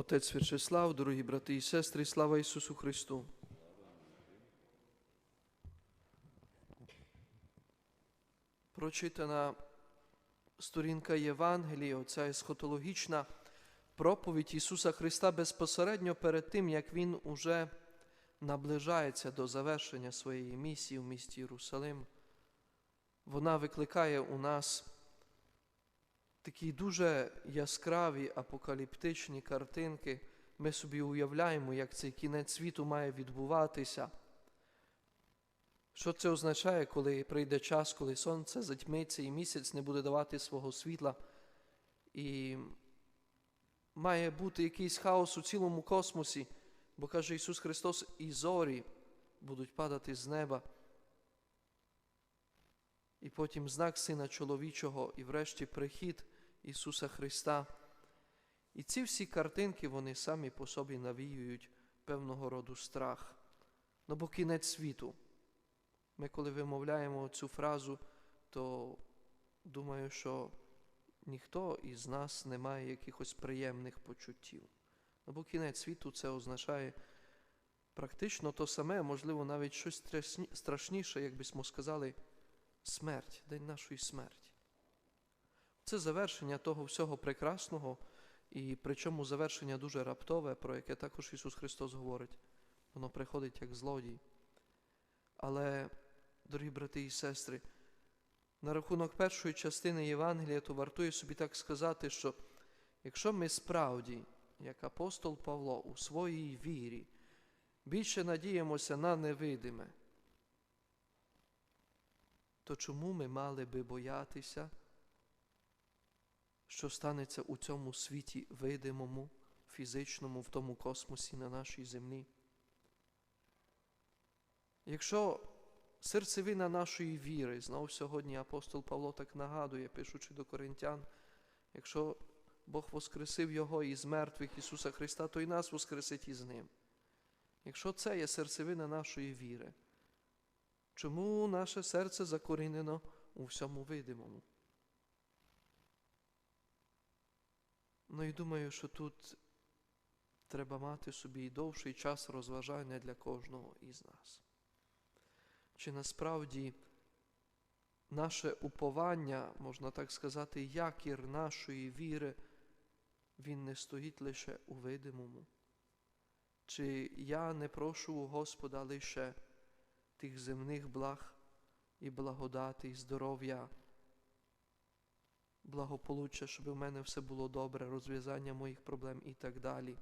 Отець Вячеслав, дорогі брати і сестри, слава Ісусу Христу. Прочитана сторінка Євангелії, оця есхотологічна проповідь Ісуса Христа безпосередньо перед тим, як Він уже наближається до завершення своєї місії в місті Єрусалим. Вона викликає у нас такі дуже яскраві апокаліптичні картинки. Ми собі уявляємо, як цей кінець світу має відбуватися. Що це означає, коли прийде час, коли сонце затьмиться і місяць не буде давати свого світла, і має бути якийсь хаос у цілому космосі, бо каже Ісус Христос, і зорі будуть падати з неба. І потім знак Сина Чоловічого, і врешті прихід Ісуса Христа. І ці всі картинки, вони самі по собі навіюють певного роду страх. Ну бо кінець світу. Ми, коли вимовляємо цю фразу, то думаю, що ніхто із нас не має якихось приємних почуттів. Ну, бо кінець світу це означає практично то саме, можливо, навіть щось страшніше, як би сказали, смерть, день нашої смерті. Це завершення того всього прекрасного, і причому завершення дуже раптове, про яке також Ісус Христос говорить. Воно приходить як злодій. Але, дорогі брати і сестри, на рахунок першої частини Євангелія, то вартує собі так сказати, що якщо ми справді, як апостол Павло, у своїй вірі більше надіємося на невидиме, то чому ми мали би боятися, що станеться у цьому світі видимому, фізичному, в тому космосі на нашій землі? Якщо серцевина нашої віри, знов сьогодні апостол Павло так нагадує, пишучи до коринтян, якщо Бог воскресив Його із мертвих Ісуса Христа, то і нас воскресить із Ним. Якщо це є серцевина нашої віри, чому наше серце закорінено у всьому видимому? Ну і думаю, що тут треба мати собі і довший час розважання для кожного із нас. Чи насправді наше уповання, можна так сказати, якір нашої віри, він не стоїть лише у видимому? Чи я не прошу у Господа лише тих земних благ і благодати, і здоров'я, благополуччя, щоб у мене все було добре, розв'язання моїх проблем і так далі?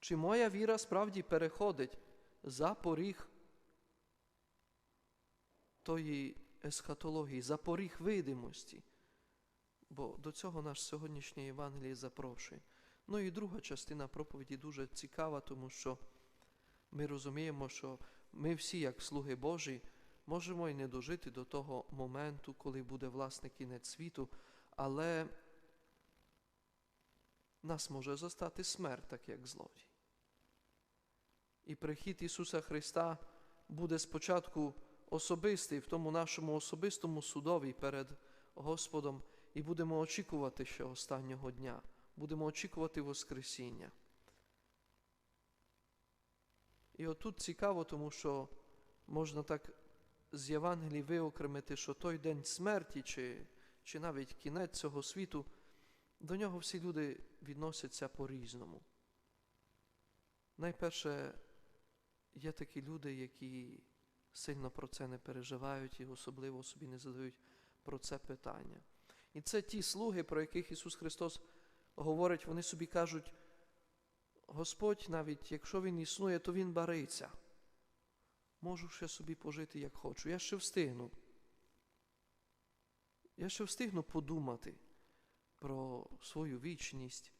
Чи моя віра справді переходить за поріг тої есхатології, за поріг видимості? Бо до цього наш сьогоднішній Євангеліє запрошує. Ну і друга частина проповіді дуже цікава, тому що ми розуміємо, що ми всі, як слуги Божі, можемо і не дожити до того моменту, коли буде власне кінець світу, але нас може застати смерть, так як злодій. І прихід Ісуса Христа буде спочатку особистий в тому нашому особистому судові перед Господом, і будемо очікувати ще останнього дня будемо очікувати Воскресіння. І отут цікаво, тому що можна так з Євангелії виокремити, що той день смерті, чи, чи навіть кінець цього світу, до нього всі люди відносяться по-різному. Найперше, є такі люди, які сильно про це не переживають і особливо собі не задають про це питання. І це ті слуги, про яких Ісус Христос говорять, вони собі кажуть, Господь, навіть якщо Він існує, то Він бариться. Можу ще собі пожити, як хочу. Я ще встигну. Я ще встигну подумати про свою вічність.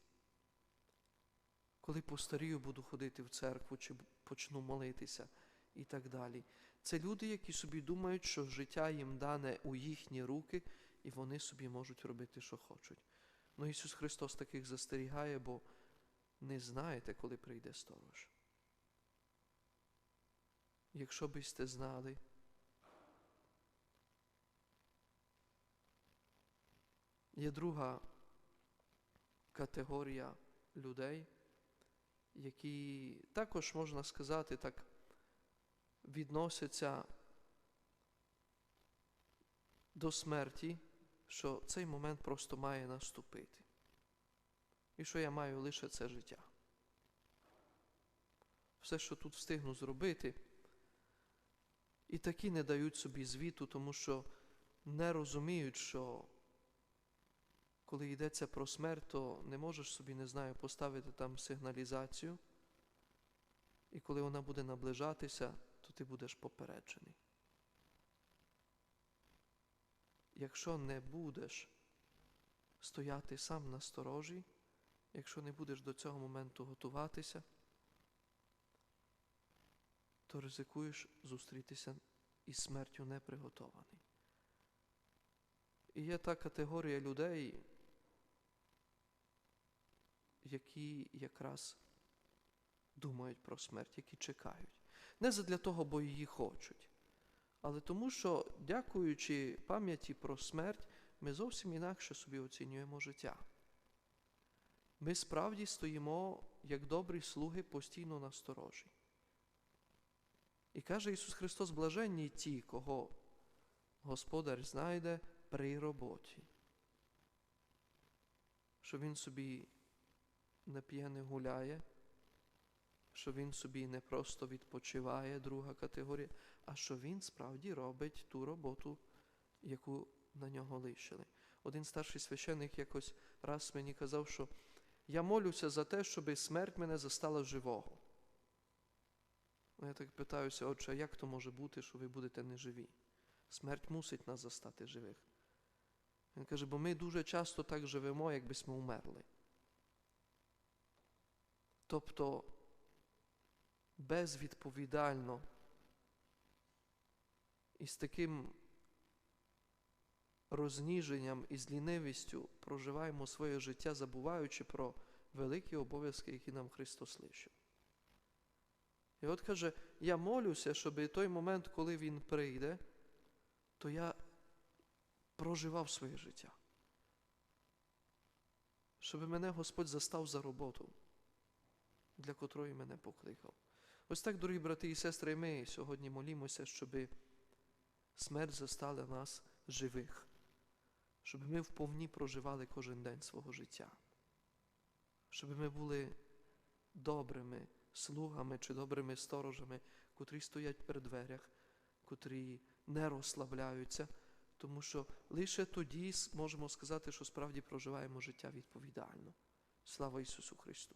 Коли постарію, буду ходити в церкву чи почну молитися і так далі. Це люди, які собі думають, що життя їм дане у їхні руки, і вони собі можуть робити, що хочуть. Ну Ісус Христос таких застерігає, бо не знаєте, коли прийде сторож. Якщо би сте знали, є друга категорія людей, які також, можна сказати, так відносяться до смерті, що цей момент просто має наступити. І що я маю лише це життя. Все, що тут встигну зробити, і такі не дають собі звіту, тому що не розуміють, що коли йдеться про смерть, то не можеш собі, не знаю, поставити там сигналізацію. І коли вона буде наближатися, то ти будеш попереджений. Якщо не будеш стояти сам на сторожі, якщо не будеш до цього моменту готуватися, то ризикуєш зустрітися із смертю неприготований. І є та категорія людей, які якраз думають про смерть, які чекають. Не задля того, бо її хочуть, але тому, що, дякуючи пам'яті про смерть, ми зовсім інакше собі оцінюємо життя. Ми справді стоїмо, як добрі слуги, постійно на сторожі. І каже Ісус Христос, блаженні ті, кого Господар знайде при роботі. Що Він собі не п'є, не гуляє, що Він собі не просто відпочиває, друга категорія, а що Він справді робить ту роботу, яку на нього лишили. Один старший священник якось раз мені казав, що я молюся за те, щоб смерть мене застала живого. Ну, Я так питаюся, отче, як то може бути, що ви будете неживі? Смерть мусить нас застати живих. Він каже, бо ми дуже часто так живемо, якби ми умерли. Тобто безвідповідально і з таким розніженням і з лінивістю проживаємо своє життя, забуваючи про великі обов'язки, які нам Христос лишив. І от каже, я молюся, щоб той момент, коли Він прийде, то я проживав своє життя. Щоб мене Господь застав за роботу, для котрої мене покликав. Ось так, дорогі брати і сестри, ми сьогодні молімося, щоб смерть застала нас живих, щоб ми вповні проживали кожен день свого життя, щоб ми були добрими слугами чи добрими сторожами, котрі стоять при дверях, котрі не розслабляються, тому що лише тоді можемо сказати, що справді проживаємо життя відповідально. Слава Ісусу Христу!